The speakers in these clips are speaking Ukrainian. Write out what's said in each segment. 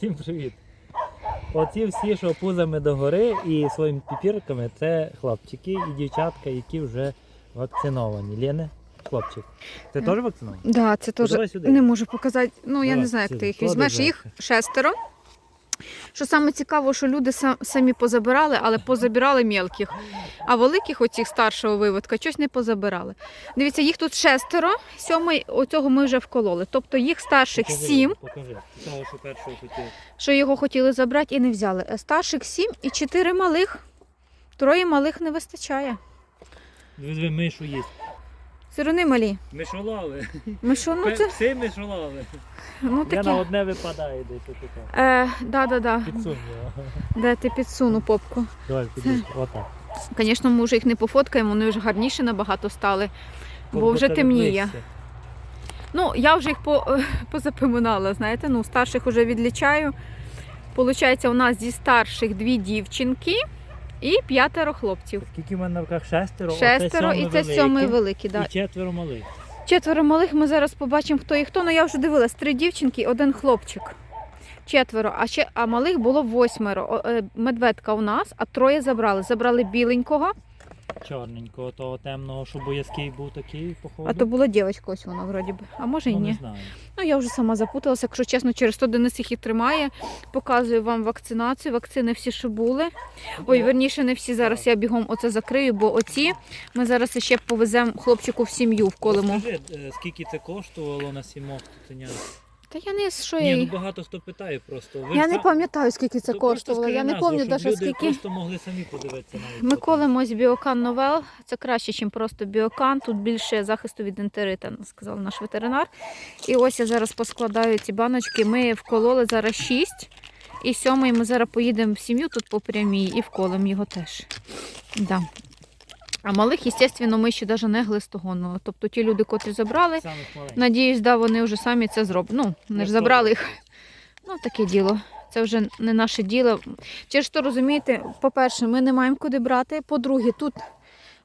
Всім привіт! Оці всі, що пузами догори і своїми піпірками, це хлопчики і дівчатка, які вже вакциновані. Лєне, хлопчик. Ти теж вакцинований? Да, це теж давай сюди. не можу показати. Ну, я Давай не знаю, як сюди. ти їх Клади візьмеш. Їх шестеро. Що саме цікаво, що люди самі позабирали, але позабирали мелких. А великих, оцих старшого виводка, щось не позабирали. Дивіться, їх тут шестеро, сьомий, оцього ми вже вкололи. Тобто їх старших Покажи, сім, Покажи. Того, що першого хотів. що його хотіли забрати і не взяли. Старших сім і чотири малих. Троє малих не вистачає. Візьми мишу їсть. Сирони малі. Мишолави. Ми що, ну це Всі мишолави. ну Я на одне випадає десь отаке. Е, да, да, да. Підсунь його. Де ти підсуну попку. Давай, підійди. Отак. Звісно, ми вже їх не пофоткаємо, вони вже гарніші набагато стали, бо вже темніє. Ну, я вже їх по, е, позапоминала, знаєте, ну, старших вже відлічаю. Получається, у нас зі старших дві дівчинки і п'ятеро хлопців. Скільки в мене на руках? Шестеро? Шестеро і це сьомий великий. Да. І четверо малих. Четверо малих ми зараз побачимо, хто і хто. Ну я вже дивилась, три дівчинки, один хлопчик. Четверо, а ще а малих було восьмеро. Е, Медведка у нас, а троє забрали. Забрали біленького, Чорненького, того темного, що боязкий був такий, походу. а то була дівчинка, ось вона вроді би. А може і ну, ні. не знаю. Ну, я вже сама запуталася, якщо чесно, через то Денис їх і тримає. Показую вам вакцинацію. Вакцини всі, що були. Ой, верніше, не всі. Зараз я бігом оце закрию, бо оці ми зараз ще повеземо хлопчику в сім'ю вколимо. Скажи, е, скільки це коштувало на сімох цуценят? Та я не що я. Ні, ну багато хто питає просто. Ви Я ж не пам'ятаю, скільки це То просто коштувало. скажи Я не назву, пам'ятаю щоб навіть люди скільки. просто могли самі подивитися навіть. Ми колимось біокан новел. Це краще, ніж просто біокан. Тут більше захисту від ентерита, сказав наш ветеринар. І ось я зараз поскладаю ці баночки. Ми вкололи зараз шість. І сьомий ми зараз поїдемо в сім'ю тут по прямій і вколимо його теж. Да. А малих, звісно, ми ще навіть не глистогонили. Тобто ті люди, котрі забрали, надіюсь, да, вони вже самі це зроблять. Ну, вони ж забрали їх. Ну, таке діло. Це вже не наше діло. Через що розумієте, по-перше, ми не маємо куди брати. По-друге, тут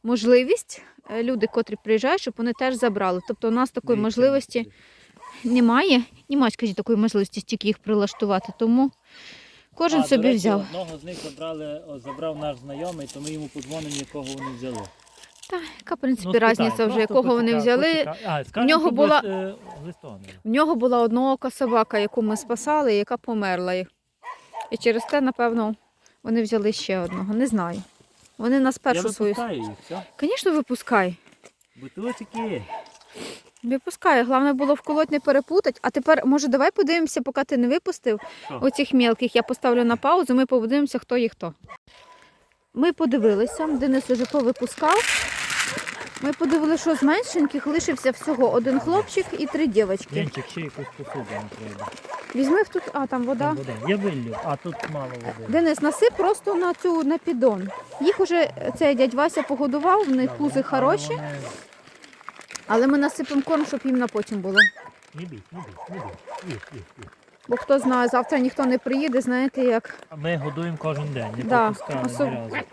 можливість, е, люди, котрі приїжджають, щоб вони теж забрали. Тобто у нас такої можливості немає. Немає, скажіть, такої можливості стільки їх прилаштувати. Тому кожен А, до собі речі, взяв. Одного з них забрали, о, забрав наш знайомий, то ми йому подзвонимо, якого вони взяли. Та, яка, в принципі, Ну, спитай, різниця вже, просто якого вони поцікав- взяли. поцікав- А, скажемо, нього була- ось, е. В нього була одноока собака, яку ми спасали, яка померла. І через те, напевно, вони взяли ще одного. Не знаю. Вони нас Я першу свою. випускаю їх, все. Звісно, випускай. Бутилочки. Випускай. Головне було вколоть не перепутати. А тепер, може, давай подивимося, поки ти не випустив Що? оцих мелких. Я поставлю на паузу, ми подивимося, хто є хто. Ми подивилися, Денис уже повипускав. Ми подивилися, що з меншеньких лишився всього один хлопчик і три дівчатки. Янчик, ще якусь посуду не треба. Візьми тут, а там вода. Там вода. Я виллю, а тут мало води. Денис, насип просто на цю на піддон. Їх уже цей дядь Вася погодував, в них пузи хороші, вони- але ми насипемо корм, щоб їм на потім було. Не бій, не бій, не бій. Їх, їх, їх. Бо хто знає, завтра ніхто не приїде, знаєте як. А Ми годуємо кожен день, не Да, пропускали особ- ні разу.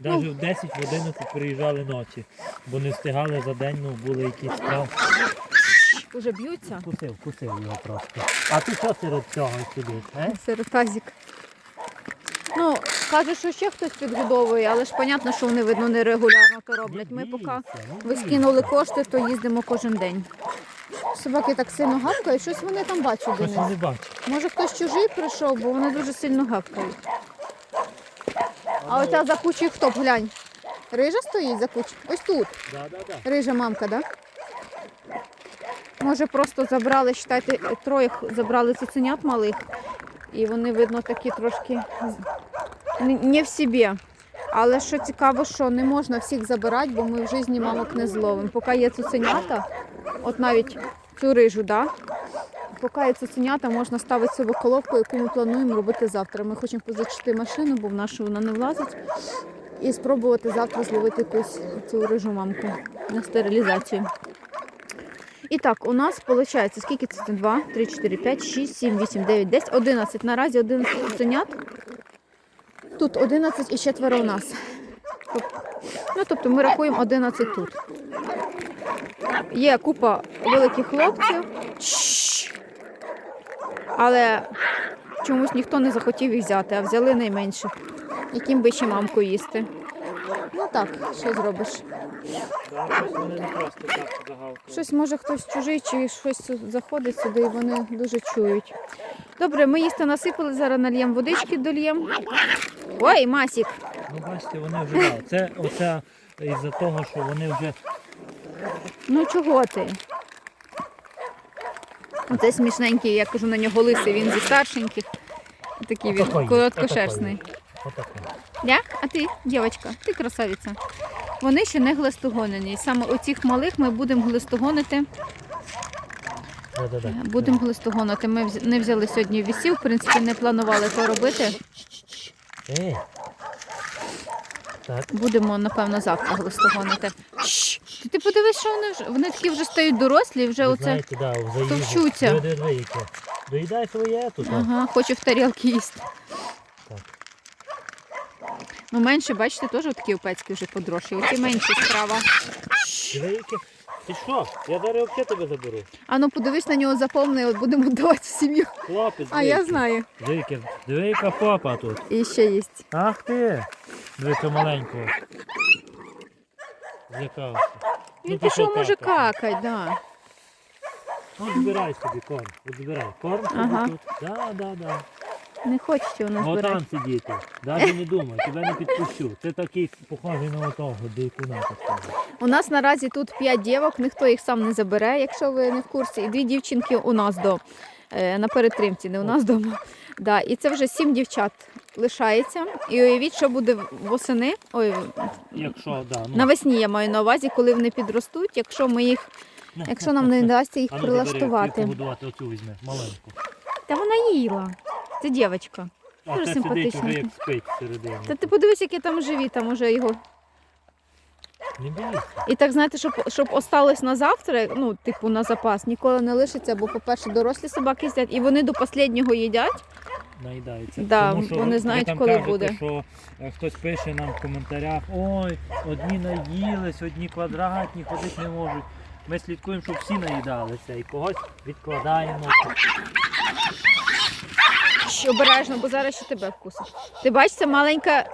Навіть в 10 в 11 приїжджали ночі, бо не встигали за день, ну були якісь справи. Уже б'ються. Вкусив, вкусив його просто. А ти що серед цього сюди? Е? Сиротазик. Ну, кажуть, що ще хтось підгодовує, але ж понятно, що вони видно нерегулярно то роблять. Ми поки ви скинули кошти, то їздимо кожен день. Собаки так сильно гавкають, щось вони там бачать Денис. я не бачу. Може хтось чужий прийшов, бо вони дуже сильно гавкають. А оця за кучею хто, глянь. Рижа стоїть за кучею? Ось тут. Да, да, да. Рижа мамка, так? Да? Може просто забрали, считайте, троє забрали цуценят малих. І вони, видно, такі трошки не- в собі. Але що цікаво, що не можна всіх забирати, бо ми в житті мамок не зловимо. Поки є цуценята, от навіть цю рижу, да? поки є цуценята, можна ставити собі коловку, яку ми плануємо робити завтра. Ми хочемо позичити машину, бо в нашу вона не влазить. І спробувати завтра зловити якусь цю рижу мамку на стерилізацію. І так, у нас виходить, скільки це? 2, 3, 4, 5, 6, 7, 8, 9, 10, 11. Наразі 11 цуценят. Тут 11 і четверо у нас. Ну, тобто ми рахуємо 11 тут. Є купа великих хлопців. Але чомусь ніхто не захотів їх взяти, а взяли найменших. Яким би ще мамку їсти. Ну так, що зробиш? Щось може хтось чужий чи щось заходить сюди і вони дуже чують. Добре, ми їсти насипали, зараз нальємо водички дольємо. Ой, Масік! Ну бачите, вони вже да, це оця із-за того, що вони вже Ну чого ти? Оце смішненький, я кажу на нього лисий, він зі старшеньких. Такий він Отакої, короткошерстний. отакі. Я? А ти, дівчинка, ти красавиця. Вони ще не глистогонені. Саме оцих малих ми будемо глистогонити. Да-да-да. Будемо глистогонити. Ми не взяли сьогодні вісів, в принципі, не планували це робити. Ей. Так, Будемо, напевно, завтра глистогонити. Ти, ти подивись, що вони вже. Вони такі вже стають дорослі, вже ви оце. знаєте, да, їжу. товчуться. Диви, диви, диви, яке. Доїдай своє тут. о. Ага, хочу в тарілки їсти. Так. Ну, менше, бачите, теж такі опецькі вже подрожчі. Оці менші справа. Диви, яке. Ти що? Я зараз взагалі тебе заберу. А ну подивись на нього заповни, от будемо давати в сім'ю. Хлопець. А я знаю. Диви, диви, яка попа тут. І ще є. Ах ти! Диви, маленького. Злякався. Він Ну, пішов, може, какать, да. От збирай собі корм. От збирай. Корм Ага. тут. Да, да, да. Не хочете у нас збирати. там сидіти. Навіть не думай, тебе не підпущу. Це такий похожий на отого, дикуна такого. У нас наразі тут 5 дівок, ніхто їх сам не забере, якщо ви не в курсі. І дві дівчинки у нас до е, на перетримці, не у нас вдома. Да, і це вже сім дівчат лишається. І уявіть, що буде восени. Ой, Якщо, да, ну. навесні я маю на увазі, коли вони підростуть, якщо ми їх, якщо нам не вдасться їх А ну, забери, прилаштувати. яку годувати, оцю візьми, маленьку. Та вона їла. Це дівчинка. А Дуже це сидить симпатична. уже як спить всередині. Та ти подивись, яке там живі, там уже його. Не. І так знаєте, щоб, щоб осталось на завтра, ну, типу на запас, ніколи не лишиться, бо, по-перше, дорослі собаки їдять, і вони до останнього їдять. наїдається. Да, Тому що вони ви знають, там коли кажете, буде. що е, хтось пише нам в коментарях, ой, одні наїлись, одні квадратні, ходити не можуть. Ми слідкуємо, щоб всі наїдалися і когось відкладаємо. Щ, обережно, бо зараз ще тебе вкусить. Ти бачиш, це маленька.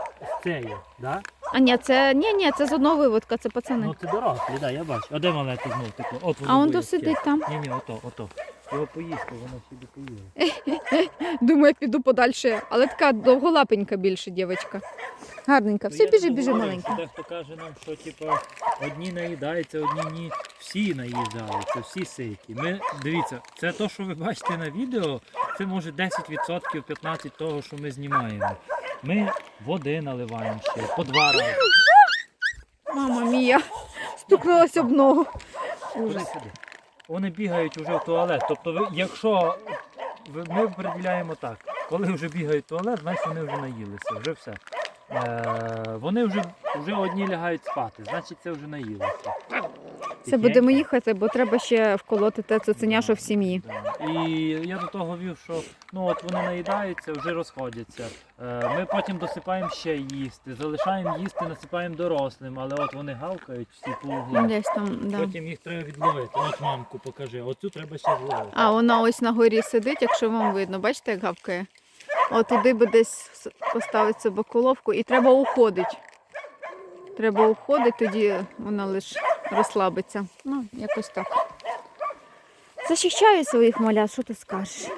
Це є, да? А ні, це ні, ні, це з одного виводка, це пацани. Ну це дорослі, да, я бачу. А де мале знову знов таке? От воно а он то боїться. сидить там. Ні, ні, ото, ото. Його поїсти, воно сюди поїде. Думаю, піду подальше. Але така довголапенька більше дівчинка. Гарненька. Все, Ну, біжи, біжи маленька. Дехто каже нам, що типу, одні наїдаються, одні ні. Всі наїдаються, всі ситі. Ми, дивіться, це те, що ви бачите на відео, це може 10%, 15% того, що ми знімаємо. Ми води наливаємо ще по два рази. Мама мія. Стукнулася об ногу. Ужас. Вони бігають вже в туалет. Тобто, ви, якщо ми приділяємо так, коли вже бігають в туалет, значить вони вже наїлися, вже все. Е, вони вже, вже одні лягають спати, значить це вже наїлися. Це будемо їхати, бо треба ще вколоти те цуценя, що в сім'ї. Да. І я до того вів, що ну от вони наїдаються, вже розходяться. Е, Ми потім досипаємо ще їсти, залишаємо їсти, насипаємо дорослим, але от вони гавкають всі по углах. Десь там, да. Потім їх треба відловити. От мамку покажи, оцю треба ще зловити. А вона ось на горі сидить, якщо вам видно. Бачите, як гавкає? От туди би десь поставити собаколовку і треба уходити. Треба уходити, тоді вона лише розслабиться. Ну, якось так. Захищаю своїх маля, що ти скажеш?